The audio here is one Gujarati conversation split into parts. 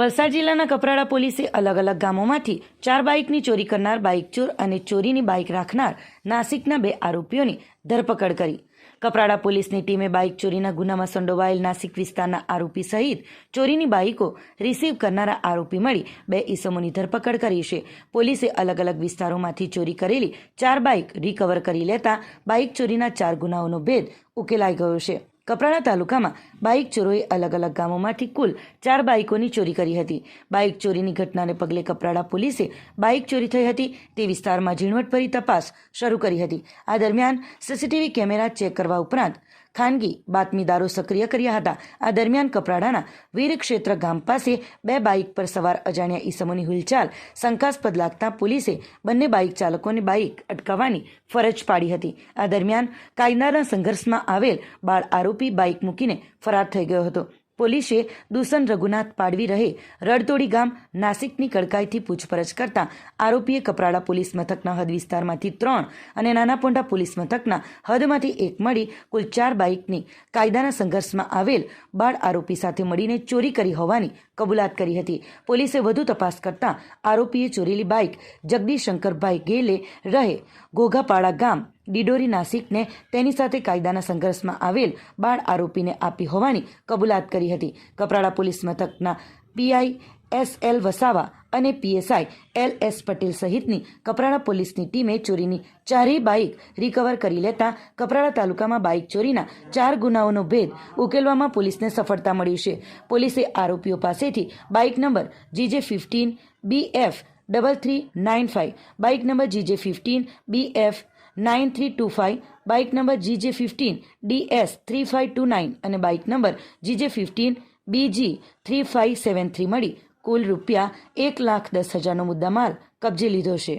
વલસાડ જિલ્લાના કપરાડા પોલીસે અલગ અલગ ગામોમાંથી ચાર બાઇકની ચોરી કરનાર બાઇક ચોર અને ચોરીની બાઇક રાખનાર નાસિકના બે આરોપીઓની ધરપકડ કરી. કપરાડા પોલીસની ટીમે બાઇક ચોરીના ગુનામાં સંડોવાયેલ નાસિક વિસ્તારના આરોપી સહિત ચોરીની બાઇકો રિસીવ કરનારા આરોપી મળી બે ઈસમોની ધરપકડ કરી છે. પોલીસે અલગ અલગ વિસ્તારોમાંથી ચોરી કરેલી ચાર બાઇક રિકવર કરી લેતા બાઇક ચોરીના ચાર ગુનાઓનો ભેદ ઉકેલાઈ ગયો છે. કપરાડા તાલુકામાં બાઇક ચોરોએ અલગ અલગ ગામોમાંથી કુલ ચાર બાઇકોની ચોરી કરી હતી. બાઇક ચોરીની ઘટનાને પગલે કપરાડા પોલીસે બાઇક ચોરી થઈ હતી તે વિસ્તારમાં ઝીણવટભરી તપાસ શરૂ કરી હતી. આ દરમિયાન સીસીટીવી કેમેરા ચેક કરવા ઉપરાંત ખાનગી બાતમીદારો સક્રિય કર્યા હતા. આ દરમિયાન કપરાડાના વીર ક્ષેત્ર ગામ પાસે બે બાઇક પર સવાર અજાણ્યા ઈસમોની હિલચાલ, શંકાસ્પદ લાગતા પોલીસે બંને બાઇક ચાલકોને બાઇક અટકાવવાની ફરજ પાડી હતી. આ દરમિયાન કાયદાના સંઘર્ષમાં આવેલ બાળ આરોપી બાઇક મૂકીને ફરાર થઈ ગયો હતો. પોલીસે દુસન રઘુનાથ પાડવી રહે રડતોડી ગામ નાસિકની કડકાઈથી પૂછપરછ કરતા આરોપીએ કપરાડા પોલીસ મથકના હદ વિસ્તારમાંથી ત્રણ અને નાનાપોંડા પોલીસ મથકના હદમાંથી એક મળી કુલ ચાર બાઇકની કાયદાના સંઘર્ષમાં આવેલ બાળ આરોપી સાથે મળીને ચોરી કરી હોવાની કબૂલાત કરી હતી. પોલીસે વધુ તપાસ કરતા આરોપીએ ચોરેલી બાઇક જગદીશ શંકરભાઈ ગેલે રહે ઘોઘાપાડા ગામ ડિડોરી નાસિકને તેની સાથે કાયદાના સંઘર્ષમાં આવેલ બાળ આરોપીને આપી હોવાની કબૂલાત કરી હતી. કપરાડા પોલીસ મથકના પીઆઈ એસ એલ વસાવા અને પીએસઆઈ એલ એસ પટેલ સહિતની કપરાડા પોલીસની ટીમે ચોરીની ચારેય બાઇક રિકવર કરી લેતા કપરાડા તાલુકામાં બાઇક ચોરીના ચાર ગુનાઓનો ભેદ ઉકેલવામાં પોલીસને સફળતા મળી છે. પોલીસે આરોપીઓ પાસેથી bike number GJ fifteen B F double three nine five bike number GJ fifteen B F nine three two five bike number GJ fifteen D S three five two nine અને bike number GJ fifteen B G three five seven three મળી કુલ રૂપિયા એક લાખ દસ હજારનો મુદ્દામાલ કબજે લીધો છે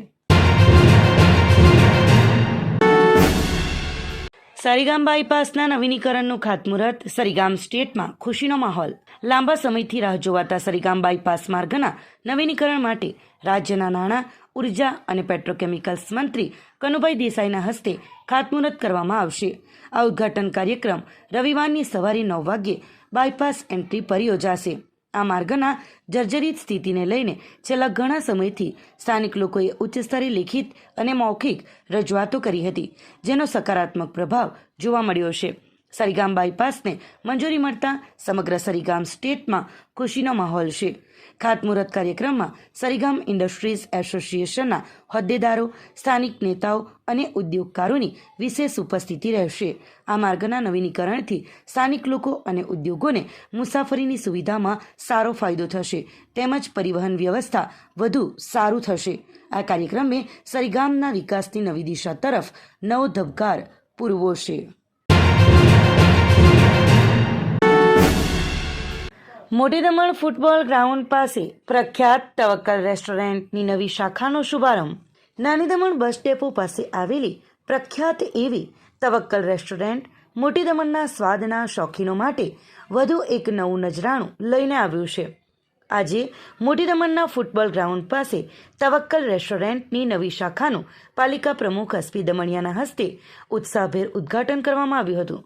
સરીગામ બાયપાસના નવીનીકરણનું ખાતમુહૂર્ત સરીગામ સ્ટેટમાં ખુશીનો માહોલ લાંબા સમયથી રાહ જોવાતા સરીગામ બાયપાસ માર્ગના નવીનીકરણ માટે રાજ્યના નાણાં ઊર્જા અને પેટ્રોકેમિકલ્સ મંત્રી કનુભાઈ દેસાઈના હસ્તે ખાતમુહૂર્ત કરવામાં આવશે. આ ઉદ્ઘાટન કાર્યક્રમ રવિવારની સવારે નવ વાગ્યે બાયપાસ એન્ટ્રી પર યોજાશે. આ માર્ગના જર્જરિત સ્થિતિને લઈને છેલ્લા ઘણા સમયથી સ્થાનિક લોકોએ ઉચ્ચ સ્તરે લિખિત અને મૌખિક રજૂઆતો કરી હતી, જેનો સકારાત્મક પ્રભાવ જોવા મળ્યો છે. સરીગામ બાયપાસને મંજૂરી મળતા સમગ્ર સરીગામ સ્ટેટમાં ખુશીનો માહોલ છે. ખાતમુહૂર્ત કાર્યક્રમમાં સરીગામ ઇન્ડસ્ટ્રીઝ એસોસિએશનના હોદ્દેદારો, સ્થાનિક નેતાઓ અને ઉદ્યોગકારોની વિશેષ ઉપસ્થિતિ રહેશે. આ માર્ગના નવીનીકરણથી સ્થાનિક લોકો અને ઉદ્યોગોને મુસાફરીની સુવિધામાં સારો ફાયદો થશે. તેમજ પરિવહન વ્યવસ્થા વધુ સારું થશે. આ કાર્યક્રમે સરીગામના વિકાસની નવી દિશા તરફ નવો ધબકાર પૂરવો છે મોટી દમણ ફૂટબોલ ગ્રાઉન્ડ પાસે પ્રખ્યાત તવક્કલ રેસ્ટોરન્ટની નવી શાખાનો શુભારંભ. નાની દમણ બસ ડેપો પાસે આવેલી પ્રખ્યાત એવી તવક્કલ રેસ્ટોરન્ટ મોટી દમણના સ્વાદના શોખીનો માટે વધુ એક નવું નજરાણું લઈને આવ્યું છે. આજે મોટી દમણના ફૂટબોલ ગ્રાઉન્ડ પાસે તવક્કલ રેસ્ટોરન્ટની નવી શાખાનું પાલિકા પ્રમુખ એસપી દમણિયાના હસ્તે ઉત્સાહભેર ઉદ્ઘાટન કરવામાં આવ્યું હતું.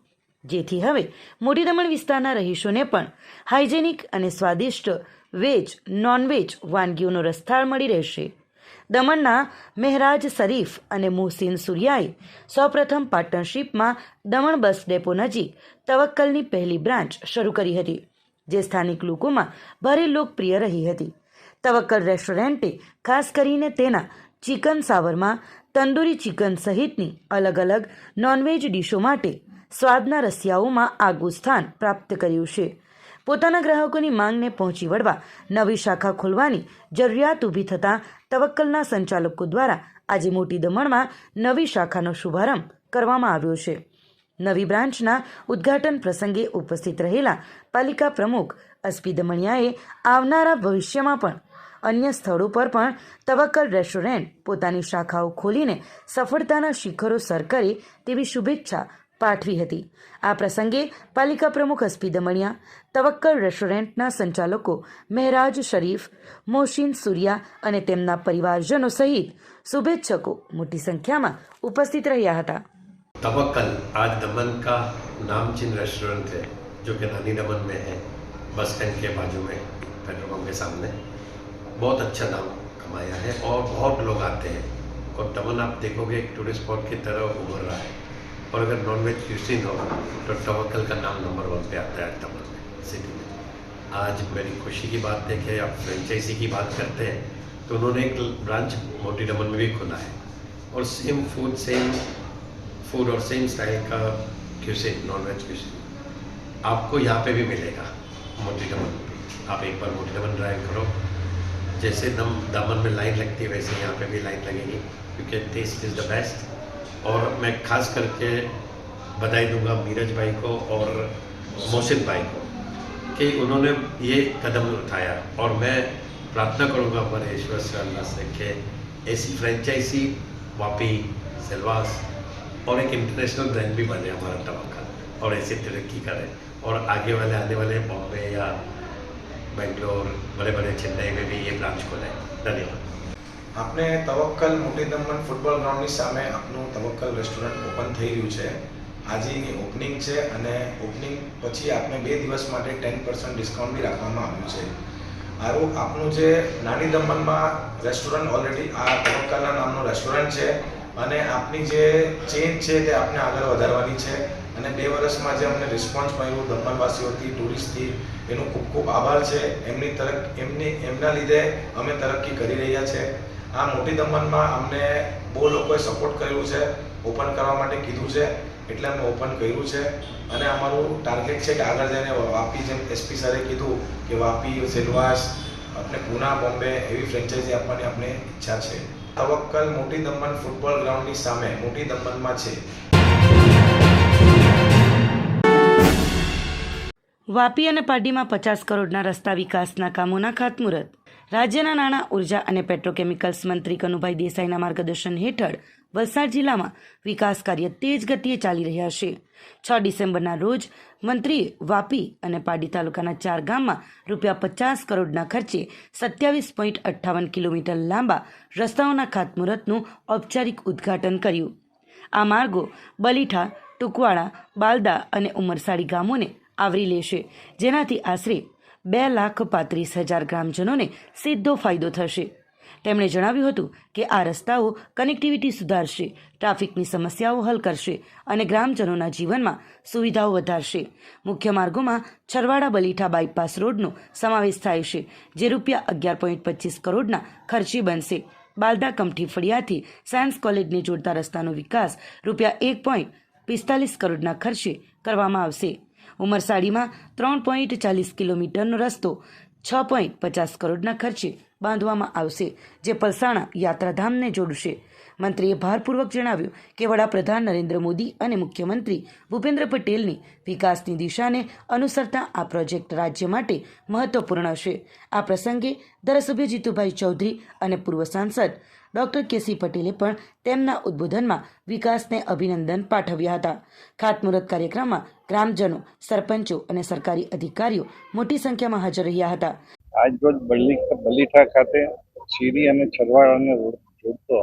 જેથી હવે મોટી દમણ વિસ્તારના રહીશોને પણ હાઇજેનિક અને સ્વાદિષ્ટ વેજ, નોનવેજ વાનગીઓનો રસથાળ મળી રહેશે. દમણના મહેરાજ શરીફ અને મોહસિન સૂર્યાએ સૌપ્રથમ પાર્ટનરશિપમાં દમણ બસ ડેપો નજીક તવક્કલની પહેલી બ્રાન્ચ શરૂ કરી હતી, જે સ્થાનિક લોકોમાં ભારે લોકપ્રિય રહી હતી. તવક્કલ રેસ્ટોરન્ટે ખાસ કરીને તેના ચિકન સાવરમાં તંદૂરી ચિકન સહિતની અલગ અલગ નોનવેજ ડીશો માટે સ્વાદના રસિયાઓમાં આગવું સ્થાન પ્રાપ્ત કર્યું છે. પોતાના ગ્રાહકોની માંગને પહોંચી વળવા નવી શાખા ખોલવાની જરૂરિયાત ઊભી થતાં તવક્કલના સંચાલકો દ્વારા આજે મોટી દમણમાં નવી શાખાનો શુભારંભ કરવામાં આવ્યો છે. નવી બ્રાન્ચના ઉદ્ઘાટન પ્રસંગે ઉપસ્થિત રહેલા પાલિકા પ્રમુખ અસ્પી દમણિયાએ આવનારા ભવિષ્યમાં પણ અન્ય સ્થળો પર પણ તવક્કલ રેસ્ટોરન્ટ પોતાની શાખાઓ ખોલીને સફળતાના શિખરો સર કરે તેવી શુભેચ્છા પાઠવી હતી આ પ્રસંગે પાલિકા પ્રમુખ અસ્પી દમણિયા તવક્કલ રેસ્ટોરન્ટના સંચાલકો મહેરાજ શરીફ મોશિન સૂર્યા અને તેમના પરિવારજનો સહિત શુભેચ્છકો મોટી સંખ્યામાં ઉપસ્થિત રહ્યા હતા तवक्कल आज दमन का नामचीन रेस्टोरेंट है जो कि नानी दमन में है बस स्टैंड के बाजू में पेट्रोल पंप के सामने बहुत अच्छा नाम कमाया है और बहुत लोग आते हैं और दमन आप देखोगे एक टूरिस्ट स्पॉट की तरह उभर रहा है और अगर नॉन वेज क्यूसिन हो तो टवक्कल का नाम नंबर वन पे आता है दमन में सिटी में। आज मेरी खुशी की बात कि आप फ्रेंचाइजी की बात करते हैं तो उन्होंने एक ब्रांच मोटी दमन में भी खोला है। और सेम फ़ूड सेम फ़ूड और सेम स्टाइल का क्यूसिन नॉन वेज क्यूसिन आपको यहाँ पे भी मिलेगा मोटी भी आप एक बार मोटी दमन ड्राइव करो। जैसे दम, दामन में लाइन लगती है, वैसे यहाँ पे भी लाइन लगेगी, क्योंकि टेस्ट इज़ द बेस्ट और मैं खास करके बधाई दूँगा मीरज भाई को और मोहसिन भाई को कि उन्होंने ये कदम उठाया और मैं प्रार्थना करूँगा हमारे ईश्वर से, अल्लाह से कि ऐसी फ्रेंचाइजी वापी, सिलवास और एक इंटरनेशनल ब्रांड भी बने हमारा तवक्कल और ऐसे तरक्की करें और आगे वाले, आने वाले बॉम्बे या बेंगलोर बड़े बड़े चेन्नई में भी ये ब्रांच खोलें। धन्यवाद। આપણે તવક્કલ મોટી દમણ ફૂટબોલ ગ્રાઉન્ડની સામે આપનું તવક્કલ રેસ્ટોરન્ટ ઓપન થઈ રહ્યું છે. આજે એની ઓપનિંગ છે અને ઓપનિંગ પછી આપને બે દિવસ માટે ટેન પર્સન્ટ ડિસ્કાઉન્ટ બી રાખવામાં આવ્યું છે. આરું આપનું જે નાની દમણમાં રેસ્ટોરન્ટ ઓલરેડી આ તવક્કલના નામનું રેસ્ટોરન્ટ છે અને આપની જે ચેન છે તે આપને આગળ વધારવાની છે અને બે વર્ષમાં જે અમને રિસ્પોન્સ મળ્યું દમણવાસીઓથી ટુરિસ્ટથી, એનો ખૂબ ખૂબ આભાર છે. એમની તરફ એમની એમના લીધે અમે તરક્કી કરી રહ્યા છે. આ મોટી દમણમાં અમને બહુ લોકોએ સપોર્ટ કર્યું છે ઓપન કરવા માટે કીધું છે, એટલે અમે ઓપન કર્યું છે. અને અમારું ટાર્ગેટ છે કે આગળ જઈને વાપી જેમ એસપી સરે કીધું કે વાપી સેલવાસ આપણે પુના, બોમ્બે એવી ફ્રેન્ચાઇઝી આપવાની આપણે ઈચ્છા છે. તવક્કલ મોટી દમણ ફૂટબોલ ગ્રાઉન્ડની સામે મોટી દમણમાં છે. વાપી અને પાડીમાં પચાસ કરોડના રસ્તા વિકાસના કામોના ખાતમુહૂર્ત રાજ્યના નાણાં, ઊર્જા અને પેટ્રોકેમિકલ્સ મંત્રી કનુભાઈ દેસાઈના માર્ગદર્શન હેઠળ વલસાડ જિલ્લામાં વિકાસ કાર્ય તેજ ગતિએ ચાલી રહ્યા છે. છ ડિસેમ્બરના રોજ મંત્રીએ વાપી અને પાડી તાલુકાના ચાર ગામમાં રૂપિયા પચાસ કરોડના ખર્ચે સત્યાવીસ પોઈન્ટ અઠ્ઠાવન કિલોમીટર લાંબા રસ્તાઓના ખાતમુહૂર્તનું ઔપચારિક ઉદ્ઘાટન કર્યું. આ માર્ગો બલીઠા ટુકવાડા બાલદા અને ઉમરસાડી ગામોને આવરી લેશે, જેનાથી આશરે બે લાખ પાંત્રીસ હજાર ગ્રામજનોને સીધો ફાયદો થશે. તેમણે જણાવ્યું હતું કે આ રસ્તાઓ કનેક્ટિવિટી સુધારશે, ટ્રાફિકની સમસ્યાઓ હલ કરશે અને ગ્રામજનોના જીવનમાં સુવિધાઓ વધારશે. મુખ્ય માર્ગોમાં છરવાડા બલીઠા બાયપાસ રોડનો સમાવેશ થાય છે, જે રૂપિયા અગિયાર પોઈન્ટ પચીસ કરોડના ખર્ચી બનશે. બાલદા કમઠી ફળિયાથી સાયન્સ કોલેજને જોડતા રસ્તાનો વિકાસ રૂપિયા એક પોઈન્ટ પિસ્તાલીસ કરોડના ખર્ચે કરવામાં આવશે. ઉમરસાડીમાં ત્રણ પોઈન્ટ ચાલીસ કિલોમીટરનો રસ્તો, છ પોઈન્ટ પચાસ કરોડના ખર્ચે બાંધવામાં આવશે, જે પલસાણા યાત્રાધામને જોડશે. મંત્રીએ ભારપૂર્વક જણાવ્યું કે વડાપ્રધાન નરેન્દ્ર મોદી અને મુખ્યમંત્રી ભૂપેન્દ્ર પટેલની વિકાસની દિશાને અનુસરતા આ પ્રોજેક્ટ રાજ્ય માટે મહત્વપૂર્ણ છે. આ પ્રસંગે ધારાસભ્ય જીતુભાઈ ચૌધરી અને પૂર્વ સાંસદ ડોક્ટર કેસી પટેલે પણ તેમના ઉદ્બોધનમાં વિકાસને અભિનંદન પાઠવ્યા હતા. ખાતમુહૂર્ત કાર્યક્રમમાં ગ્રામજનો, સરપંચો અને સરકારી અધિકારીઓ મોટી સંખ્યામાં હાજર રહ્યા હતા. આજરોજ બલીઠા ખાતે શીરી અને છરવાડાને જોડતો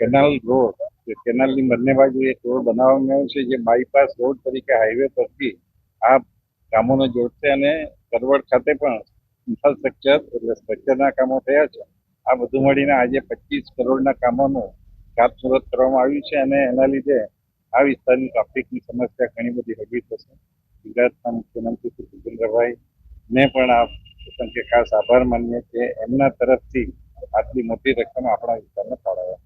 કેનાલ રોડ કેનાલની બંને બાજુ એક રોડ બનાવવામાં આવ્યો છે, જે બાયપાસ રોડ તરીકે હાઈવે પરથી આ કામોને જોડશે અને કરવડ ખાતે પણ ઇન્ફ્રાસ્ટ્રક્ચર એટલે સ્ટ્રક્ચરના કામો થયા છે. આ બધું મળીને આજે પચીસ કરોડના કામોનું કાપ સુરત કરવામાં આવ્યું છે અને એના લીધે આ વિસ્તારની ટ્રાફિકની સમસ્યા ઘણી બધી હળવી થશે. ગુજરાતના મુખ્યમંત્રી શ્રી ભૂપેન્દ્રભાઈ ને પણ આ પ્રસંગે ખાસ આભાર માનીએ કે એમના તરફથી આટલી મોટી રકમ આપણા વિસ્તારને ફાળવ્યા